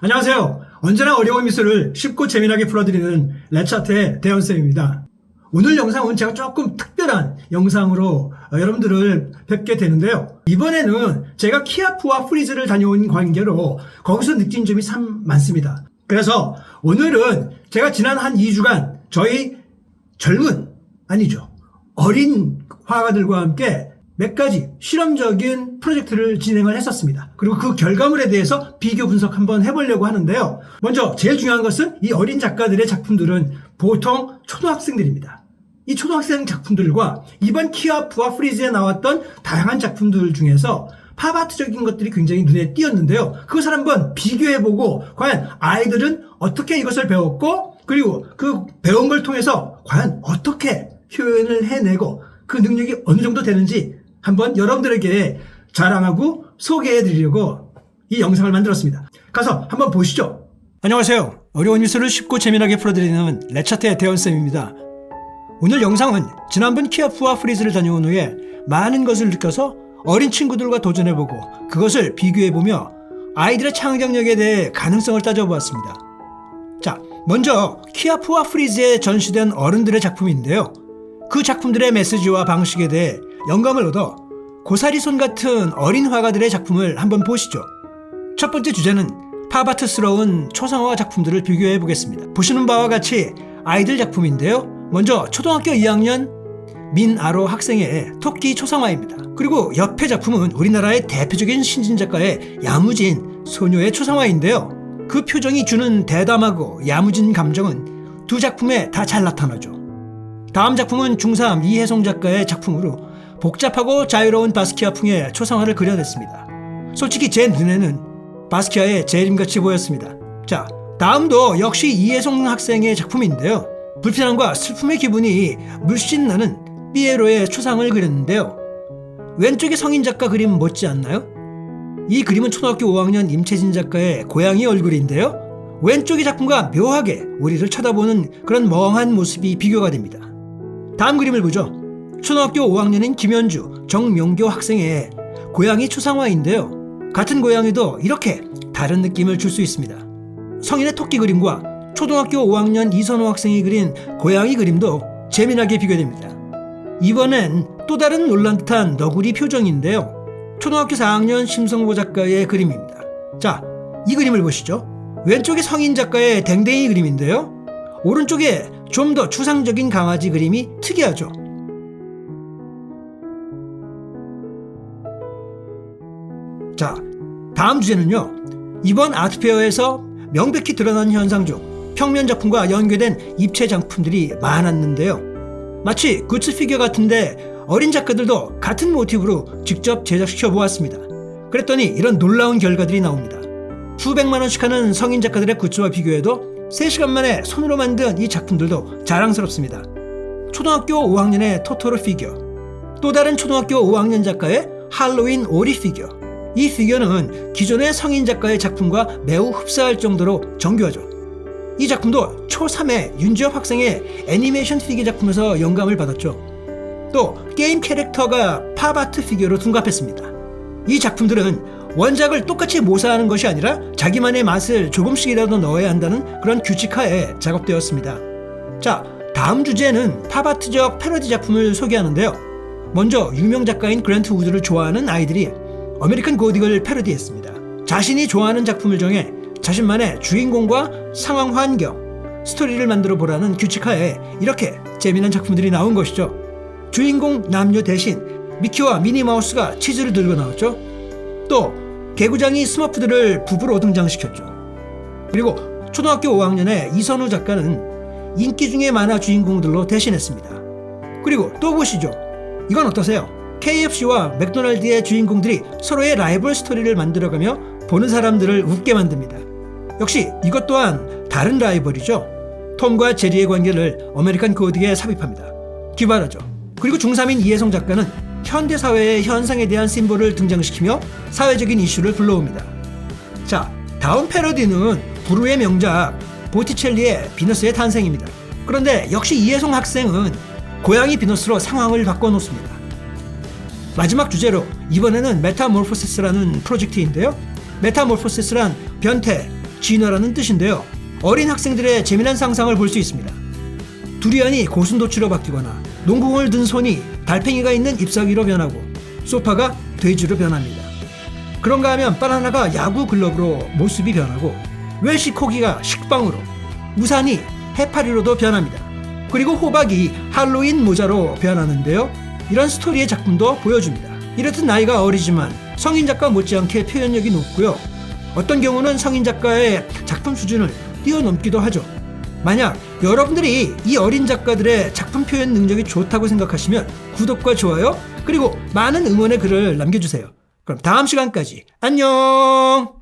안녕하세요. 언제나 어려운 미술을 쉽고 재미나게 풀어드리는 레차트의 대현쌤입니다. 오늘 영상은 제가 조금 특별한 영상으로 어, 여러분들을 뵙게 되는데요. 이번에는 제가 키아프와 프리즈를 다녀온 관계로 거기서 느낀 점이 참 많습니다. 그래서 오늘은 제가 지난 한 2주간 저희 젊은, 아니죠. 어린 화가들과 함께 몇 가지 실험적인 프로젝트를 진행을 했었습니다. 그리고 그 결과물에 대해서 비교 분석 한번 해보려고 하는데요. 먼저 제일 중요한 것은 이 어린 작가들의 작품들은 보통 초등학생들입니다. 이 초등학생 작품들과 이번 키아프와 프리즈에 나왔던 다양한 작품들 중에서 팝아트적인 것들이 굉장히 눈에 띄었는데요. 그것을 한번 비교해보고 과연 아이들은 어떻게 이것을 배웠고 그리고 그 배운 걸 통해서 과연 어떻게 표현을 해내고 그 능력이 어느 정도 되는지 한번 여러분들에게 자랑하고 소개해 드리려고 이 영상을 만들었습니다. 가서 한번 보시죠. 안녕하세요. 어려운 뉴스를 쉽고 재미나게 풀어드리는 레차트의 대원쌤입니다. 오늘 영상은 지난번 키아프와 프리즈를 다녀온 후에 많은 것을 느껴서 어린 친구들과 도전해보고 그것을 비교해보며 아이들의 창작력에 대해 가능성을 따져보았습니다. 자, 먼저 키아프와 프리즈에 전시된 어른들의 작품인데요. 그 작품들의 메시지와 방식에 대해 영감을 얻어 고사리 손 같은 어린 화가들의 작품을 한번 보시죠. 첫 번째 주제는 팝아트스러운 초상화 작품들을 비교해 보겠습니다. 보시는 바와 같이 아이들 작품인데요. 먼저 초등학교 2학년 민아로 학생의 토끼 초상화입니다. 그리고 옆에 작품은 우리나라의 대표적인 신진 작가의 야무진 소녀의 초상화인데요. 그 표정이 주는 대담하고 야무진 감정은 두 작품에 다 잘 나타나죠. 다음 작품은 중3 이혜송 작가의 작품으로 복잡하고 자유로운 바스키아 풍의 초상화를 그려냈습니다. 솔직히 제 눈에는 바스키아의 재림같이 보였습니다. 자, 다음도 역시 이혜송 학생의 작품인데요. 불편함과 슬픔의 기분이 물씬 나는 삐에로의 초상을 그렸는데요. 왼쪽의 성인 작가 그림 못지 않나요? 이 그림은 초등학교 5학년 임채진 작가의 고양이 얼굴인데요. 왼쪽의 작품과 묘하게 우리를 쳐다보는 그런 멍한 모습이 비교가 됩니다. 다음 그림을 보죠. 초등학교 5학년인 김현주, 정명교 학생의 고양이 초상화인데요. 같은 고양이도 이렇게 다른 느낌을 줄 수 있습니다. 성인의 토끼 그림과 초등학교 5학년 이선호 학생이 그린 고양이 그림도 재미나게 비교됩니다. 이번엔 또 다른 놀란 듯한 너구리 표정인데요. 초등학교 4학년 심성보 작가의 그림입니다. 자, 이 그림을 보시죠. 왼쪽이 성인 작가의 댕댕이 그림인데요. 오른쪽에 좀 더 추상적인 강아지 그림이 특이하죠. 다음 주제는요. 이번 아트페어에서 명백히 드러난 현상 중 평면 작품과 연계된 입체 작품들이 많았는데요. 마치 굿즈 피규어 같은데 어린 작가들도 같은 모티브로 직접 제작시켜 보았습니다. 그랬더니 이런 놀라운 결과들이 나옵니다. 수백만 원씩 하는 성인 작가들의 굿즈와 비교해도 3시간 만에 손으로 만든 이 작품들도 자랑스럽습니다. 초등학교 5학년의 토토로 피규어, 또 다른 초등학교 5학년 작가의 할로윈 오리 피규어. 이 피규어는 기존의 성인 작가의 작품과 매우 흡사할 정도로 정교하죠. 이 작품도 초3의 윤지엽 학생의 애니메이션 피규어 작품에서 영감을 받았죠. 또 게임 캐릭터가 팝아트 피규어로 둔갑했습니다. 이 작품들은 원작을 똑같이 모사하는 것이 아니라 자기만의 맛을 조금씩이라도 넣어야 한다는 그런 규칙하에 작업되었습니다. 자, 다음 주제는 팝아트적 패러디 작품을 소개하는데요. 먼저 유명 작가인 그랜트 우드를 좋아하는 아이들이 아메리칸 고딕을 패러디했습니다. 자신이 좋아하는 작품을 정해 자신만의 주인공과 상황 환경, 스토리를 만들어 보라는 규칙하에 이렇게 재미난 작품들이 나온 것이죠. 주인공 남녀 대신 미키와 미니마우스가 치즈를 들고 나왔죠. 또 개구장이 스머프들을 부부로 등장시켰죠. 그리고 초등학교 5학년의 이선우 작가는 인기 중의 만화 주인공들로 대신했습니다. 그리고 또 보시죠. 이건 어떠세요? KFC와 맥도날드의 주인공들이 서로의 라이벌 스토리를 만들어가며 보는 사람들을 웃게 만듭니다. 역시 이것 또한 다른 라이벌이죠. 톰과 제리의 관계를 아메리칸 고딕에 삽입합니다. 기발하죠. 그리고 중3인 이혜성 작가는 현대 사회의 현상에 대한 심볼을 등장시키며 사회적인 이슈를 불러옵니다. 자, 다음 패러디는 부르의 명작 보티첼리의 비너스의 탄생입니다. 그런데 역시 이혜성 학생은 고양이 비너스로 상황을 바꿔놓습니다. 마지막 주제로 이번에는 메타모르포시스라는 프로젝트인데요. 메타모르포시스란 변태, 진화라는 뜻인데요. 어린 학생들의 재미난 상상을 볼 수 있습니다. 두리안이 고슴도치로 바뀌거나 농구공을 든 손이 달팽이가 있는 잎사귀로 변하고 소파가 돼지로 변합니다. 그런가 하면 바나나가 야구 글러브로 모습이 변하고 외식호기가 식빵으로 우산이 해파리로도 변합니다. 그리고 호박이 할로윈 모자로 변하는데요. 이런 스토리의 작품도 보여줍니다. 이렇듯 나이가 어리지만 성인 작가 못지않게 표현력이 높고요. 어떤 경우는 성인 작가의 작품 수준을 뛰어넘기도 하죠. 만약 여러분들이 이 어린 작가들의 작품 표현 능력이 좋다고 생각하시면 구독과 좋아요 그리고 많은 응원의 글을 남겨주세요. 그럼 다음 시간까지 안녕!